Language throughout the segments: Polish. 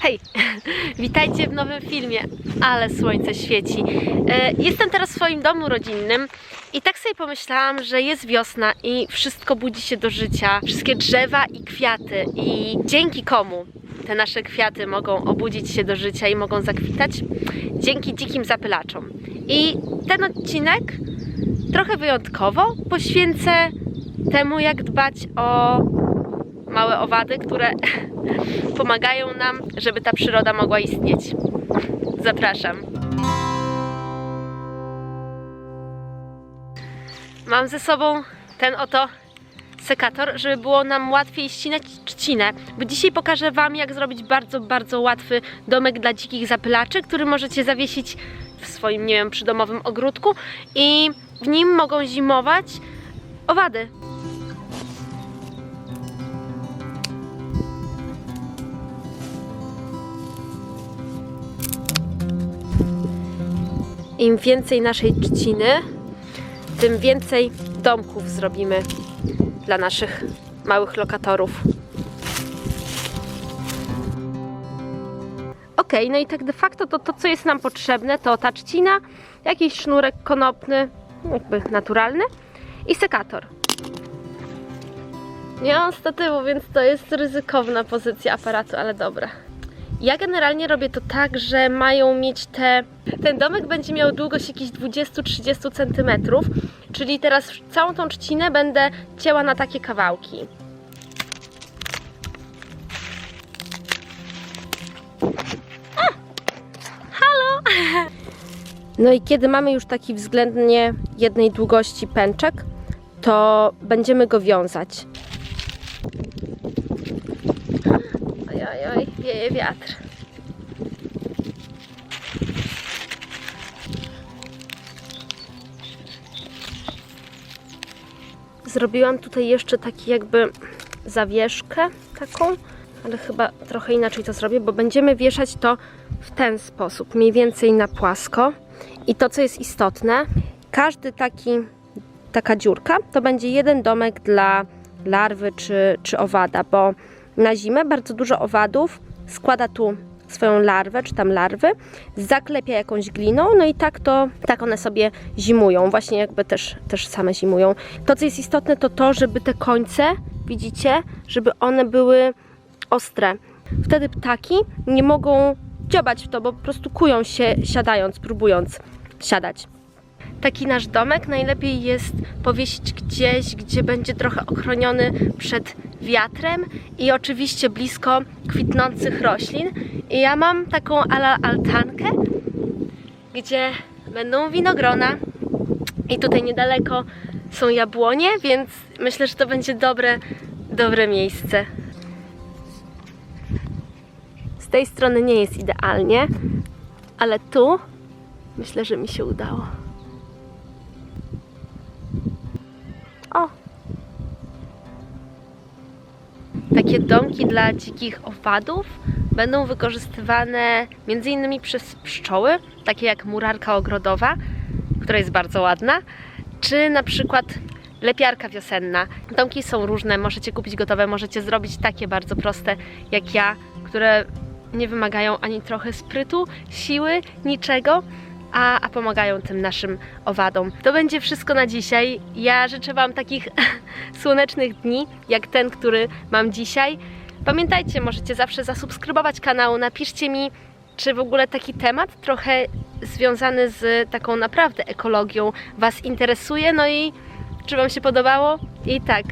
Hej, witajcie w nowym filmie, ale słońce świeci. E, Jestem teraz w swoim domu rodzinnym i tak sobie pomyślałam, że jest wiosna i wszystko budzi się do życia. Wszystkie drzewa i kwiaty i dzięki komu te nasze kwiaty mogą obudzić się do życia i mogą zakwitać? Dzięki dzikim zapylaczom. I ten odcinek trochę wyjątkowo poświęcę temu, jak dbać o małe owady, które pomagają nam, żeby ta przyroda mogła istnieć. Zapraszam. Mam ze sobą ten oto sekator, żeby było nam łatwiej ścinać trzcinę, bo dzisiaj pokażę Wam, jak zrobić bardzo, bardzo łatwy domek dla dzikich zapylaczy, który możecie zawiesić w swoim, nie wiem, przydomowym ogródku i w nim mogą zimować owady. Im więcej naszej trzciny, tym więcej domków zrobimy dla naszych małych lokatorów. Ok, no i tak de facto to, to co jest nam potrzebne, to ta trzcina, jakiś sznurek konopny, jakby naturalny i sekator. Nie mam statywu, więc to jest ryzykowna pozycja aparatu, ale dobra. Ja generalnie robię to tak, że mają mieć te. Ten domek będzie miał długość jakichś 20-30 cm, czyli teraz całą tą trzcinę będę cięła na takie kawałki. A! Halo! No i kiedy mamy już taki względnie jednej długości pęczek, to będziemy go wiązać. Oj, oj, wieje wiatr. Zrobiłam tutaj jeszcze taki jakby zawieszkę taką, ale chyba trochę inaczej to zrobię, bo będziemy wieszać to w ten sposób, mniej więcej na płasko. I to, co jest istotne, każdy taki, taka dziurka to będzie jeden domek dla larwy czy, czy owada, bo na zimę bardzo dużo owadów składa tu swoją larwę, czy tam larwy, zaklepia jakąś gliną, no i tak to, tak one sobie zimują, właśnie jakby też, też same zimują. To, co jest istotne, to to, żeby te końce, widzicie, żeby one były ostre. Wtedy ptaki nie mogą dziobać w to, bo po prostu kują się siadając, próbując siadać. Taki nasz domek najlepiej jest powiesić gdzieś, gdzie będzie trochę ochroniony przed wiatrem i oczywiście blisko kwitnących roślin. I ja mam taką ala altankę, gdzie będą winogrona i tutaj niedaleko są jabłonie, więc myślę, że to będzie dobre, dobre miejsce. Z tej strony nie jest idealnie, ale tu myślę, że mi się udało. Domki dla dzikich owadów będą wykorzystywane m.in. przez pszczoły, takie jak murarka ogrodowa, która jest bardzo ładna, czy na przykład lepiarka wiosenna. Domki są różne, możecie kupić gotowe, możecie zrobić takie bardzo proste jak ja, które nie wymagają ani trochę sprytu, siły, niczego, a, a pomagają tym naszym owadom. To będzie wszystko na dzisiaj. Ja życzę Wam takich słonecznych dni, jak ten, który mam dzisiaj. Pamiętajcie, możecie zawsze zasubskrybować kanał, napiszcie mi, czy w ogóle taki temat trochę związany z taką naprawdę ekologią Was interesuje, no i czy Wam się podobało? I tak.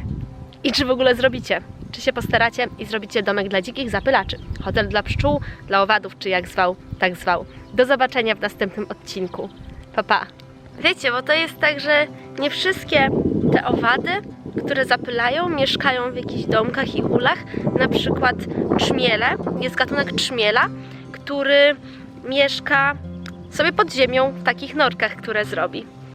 I czy w ogóle zrobicie? Czy się postaracie i zrobicie domek dla dzikich zapylaczy? Hotel dla pszczół, dla owadów, czy jak zwał, tak zwał. Do zobaczenia w następnym odcinku. Pa, pa. Wiecie, bo to jest tak, że nie wszystkie te owady, które zapylają, mieszkają w jakichś domkach i ulach. Na przykład trzmiele, jest gatunek trzmiela, który mieszka sobie pod ziemią w takich norkach, które zrobi.